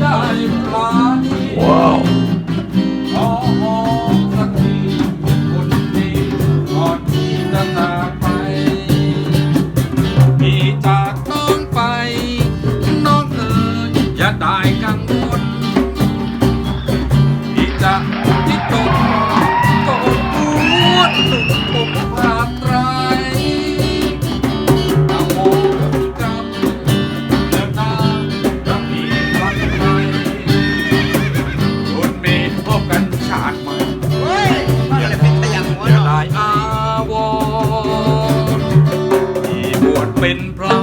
ได้ปลาดีว้ขอหสักทีคนดีกอดีจากไปพี่จากน้องไป น้องเอ๋อย่ได้กัง เป็นเพราะ